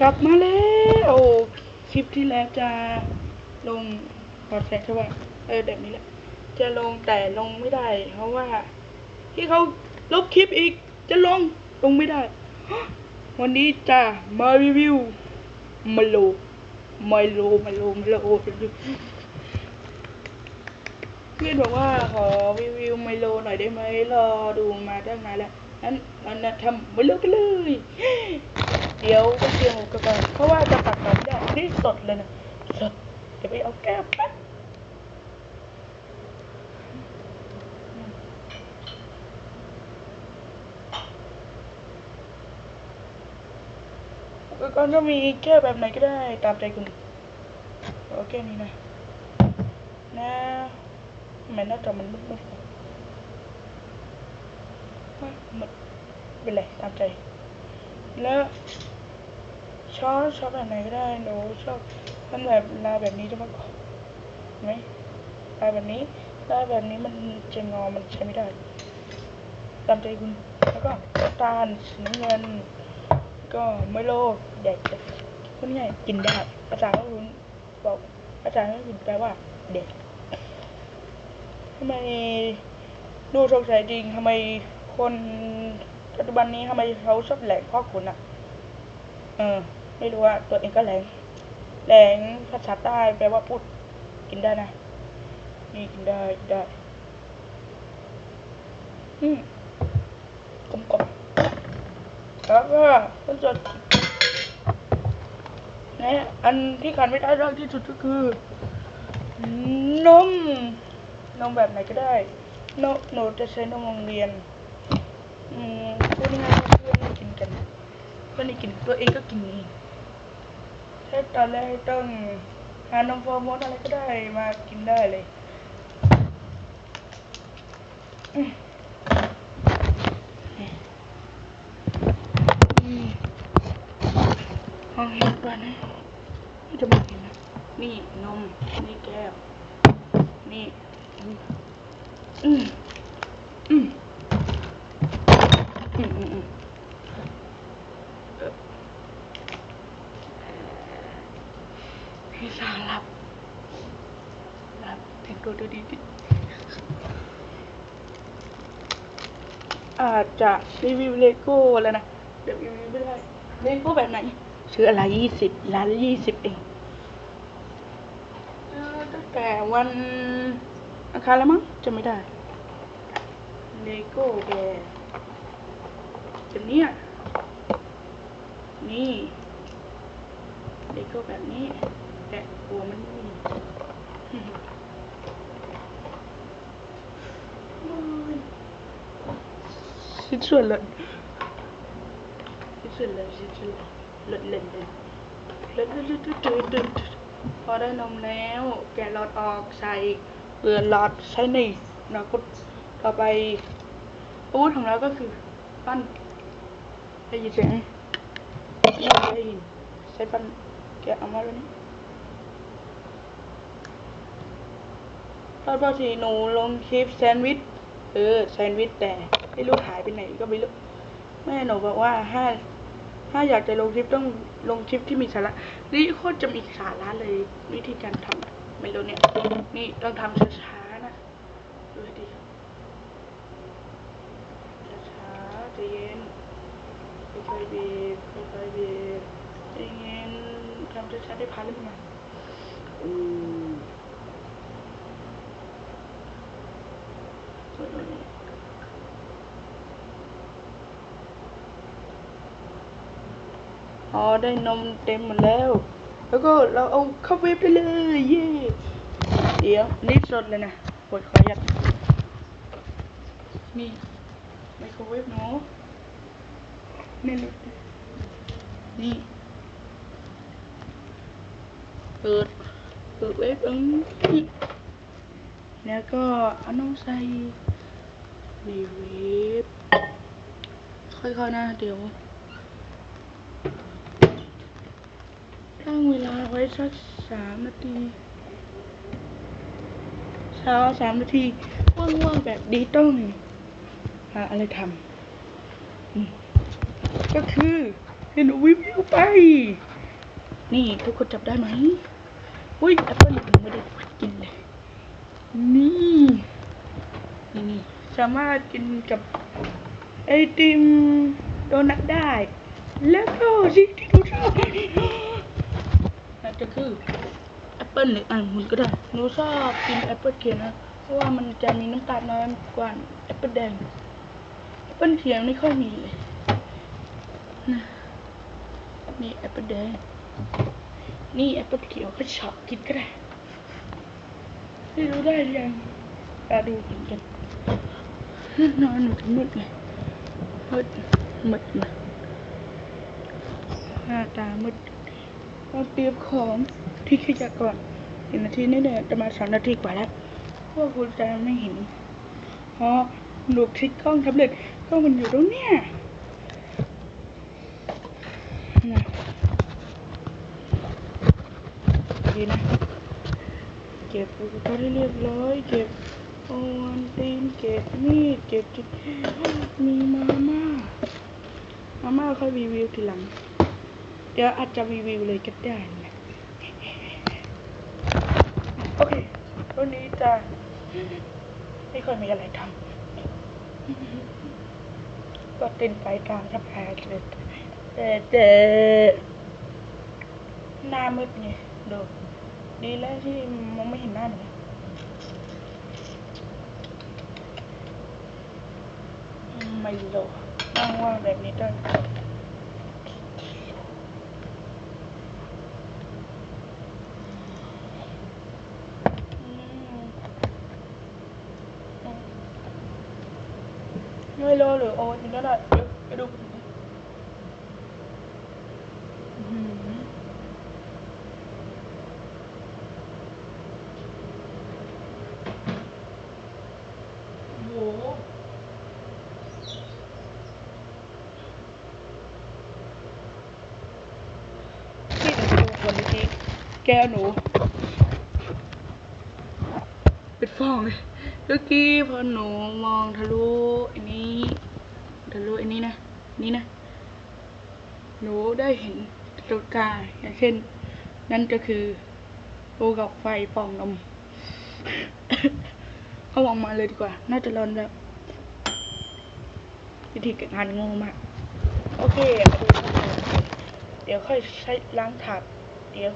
กลับมาแล้วคลิปที่แล้วจะลงพอดแสต์ใช่ป่ะเออแบบนี้แหละ จะลงแต่ลงไม่ได้ เพราะว่า ที่เขาลบคลิปอีก จะลงลงไม่ได้ วันนี้จะมารีวิวมาโลมาโลมาโลมาโลเพื่อนบอกว่าขอรีวิวไมโลหน่อยได้ไหมรอดูมาตั้งนานแล้วงั้นมันนทำไมโลกันเลย เดี๋ยวก็เตรียมอุปกรณ์เพราะว่าจะตัดต่อได้ที่สดเลยนะสดเดี๋ยวไปเอาแก้วแป๊บอุปกรณ์ก็มีแก้วแบบไหนก็ได้ตามใจคุณโอเคนี่นะนะทำไมหน้าจอมันมืดๆวะว่ามันเป็นไรตามใจ แล้วชอบชอบแบบไหนก็ได้หนูชอบทำแบบลายแบบนี้จะมากกว่าเห็นไหมลายแบบนี้ลายแบบนี้มันจะงอมันใช้ไม่ได้ตามใจคุณแล้วก็ตาลสีน้ำเงิน ก็ไม่โลกแดกพูดง่ายกินได้ภาษาก็คุณบอกภาษาก็คุณแปลว่าเด็กทำไมดูสงสัยจริงทำไมคน ปัจจุบันนี้ทำไมเขาชอบแหลงพ่อคุณอะเออ ไม่รู้ว่าตัวเองก็แหลงแหลงภาษาใต้แปลว่าพูดกินได้นะนี่กินได้กินได้ อืมกลมๆแล้วก็ต้นจดนะอันที่ขาดไม่ได้มากที่สุดก็คือ นม นมแบบไหนก็ได้นมหนูจะใช้นมโรงเรียน อืมพูดง่ายๆว่าเพื่อนกินกันเพื่อนไม่กินตัวเองก็กินเองถ้าตอนแรกต้องหานมฟอร์มดอะไรก็ได้มากินได้เลยห้องเห็นป่ะนะไม่จะบอกเห็นนะนี่นม นี่แก้ว นี่อืม อืมอืมอืมเอ่อ พี่สาวหลับหลับแต่งตัวดูดีดิอาจจะรีวิวเลโก้แล้วนะเดี๋ยวรีวิวไม่ได้เลโก้แบบไหนซื้ออะไรยี่สิบล้านยี่สิบเองซื้อตั้งแต่วันอังคารแล้วมั้งจะไม่ได้เลโก้แกแบบเนี้ยนี่เลโก้แบบนี้ กลัวมันมีชิ้ส่วนหล่นชิ้ส่วนหล่นชิ้ส่วนหล่นหล่นหล่นหล่นหล่นหล่นหล่นพอได้นมแล้ว แกะหลอดออกใส่เปลือกหลอดใช้ในนาคตต่อไปอาวุธของเราก็คือปั้นได้ยินเสียงได้ยินใช้ปั้นแกะออมาแล้วนี่ ตอนพอสีหนูลงคลิปแซนด์วิชเออแซนด์วิชแต่ไม่รู้หายไปไหนก็ไม่รู้แม่หนูบอกว่าถ้าถ้าอยากจะลงคลิปต้องลงคลิปที่มีสาระนี่โคตรจะมีสาระเลยวิธีการทำไม่รู้เนี่ยนี่ต้องทำช้าๆนะดูให้ดีช้าๆใจเย็นค่อยๆบีบค่อยๆบีบใจเย็นทำช้าๆได้พันหรือเปล่าอืม อ๋อได้นมเต็มหมดแล้ว แล้วก็เราเอาเข้าเวฟไปเลย เย่เดี๋ยวนี่สดเลยนะปวดขอยัดนี่ไมโครเวฟเนาะนี่เลยนี่เปิดเปิดเว็บเองนี่แล้วก็เอาน้องใส่ ในเว็บค่อยๆนะเดี๋ยวตั้งเวลาไว้สักสามนาทีเช้าสามนาทีว่างๆแบบดีต้องหาอะไรทำก็คือให้หนูวิวไป นี่ทุกคนจับได้ไหมอุ้ยแอปเปิ้ลยังไม่ได้กินเลย นี่ นี่ สามารถกินกับไอติมโดนัทได้ แล้วก็สิ่งที่เราชอบนั่นจะคือแอปเปิ้ลหรืออังุ่นก็ได้หนูชอบกินแอปเปิ้ลเขียวนะเพราะว่ามันจะมีน้ำตาลน้อยกว่าแอปเปิ้ลแดงแอปเปิ้ลเขียวไม่ค่อยมีเลยนะนี่แอปเปิ้ลแดงนี่แอปเปิ้ลเขียวก็ชอบกินก็ได้ไม่รู้ได้ยังตาดูเหมือนกัน นอนหนูจะมืดเลยมืดมืดเลยหน้าตามืดต้องเตรียมของที่ขยะก่อนหนึ่งนาทีนี่เนี่ยจะมาสามนาทีกว่าแล้วเพราะวกคุณจะไม่เห็นเพราะหนูคลิกกล้องแท็บเล็ตกล้องมันอยู่ตรงเนี้ยนะดีนะเก็บอุปกรณ์ให้เรียบร้อยเก็บ โอวันตีนเก็บมีดเก็บจุดมีมาม่า มาม่าค่อยรีวิวทีหลัง เดี๋ยวอาจจะรีวิวเลยก็ได้นะโอเควันนี้จะไม่ค่อยมีอะไรทำก็เต้นไปตามสบายเลยแต่แต่หน้ามืดไงดูดีแล้วที่มองไม่เห็นหน้าหนู ไม่รู้นั่งว่างแบบนี้ด้อืมไม่รอหรือโอ้ยก็ได้เดี๋ยวไปดูอื้อหือ โอ้โหที่หนูดูคนเมื่อกี้ แก้วหนู เป็นฟองเลยเมื่อกี้พอหนูมองทะลุอันนี้ ทะลุอันนี้นะ นี่นะ หนูได้เห็นตัวกาอย่างเช่น นั่นก็คือโอกับไฟปองนมเอาออกมาเลยดีกว่า น่าจะร้อนแล้ววิธีการงานโง่มาก โอเค เดี๋ยวค่อยใช้ล้างถาดเดี๋ยว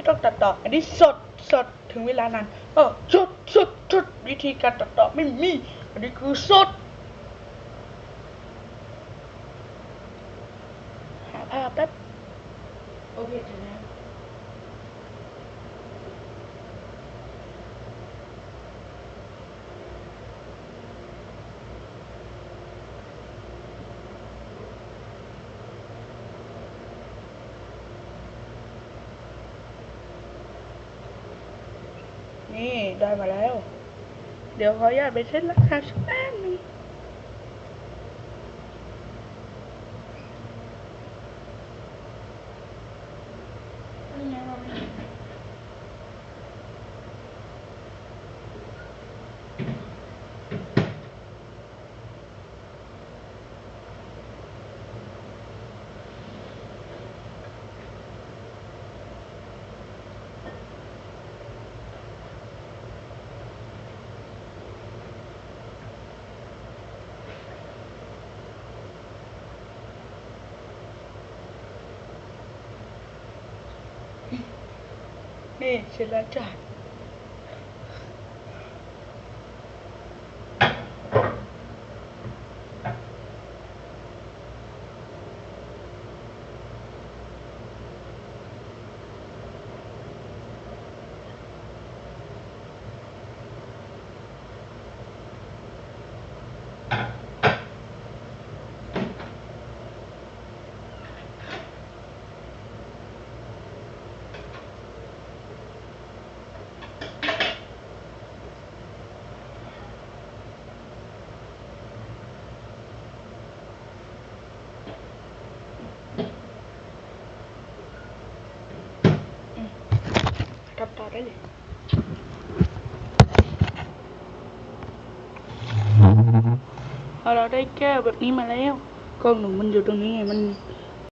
ที่ต้องตัดต่อ อันนี้สดสดถึงเวลานั้นเออสดสดสดวิธีการตัดต่อไม่มี อันนี้คือสดหาภาพแป๊บโอเคถึงแล้ว นี่ ได้มาแล้ว เดี๋ยวขออนุญาตไปเช็ดราคาสักแป๊บนึงนี่ไงเรามี นี่เสร็จแล้วจ้ะอืมทำต่อ ได้เลยพอเราได้แก้วแบบนี้มาแล้วกล้องหนูมันอยู่ตรงนี้ไงมัน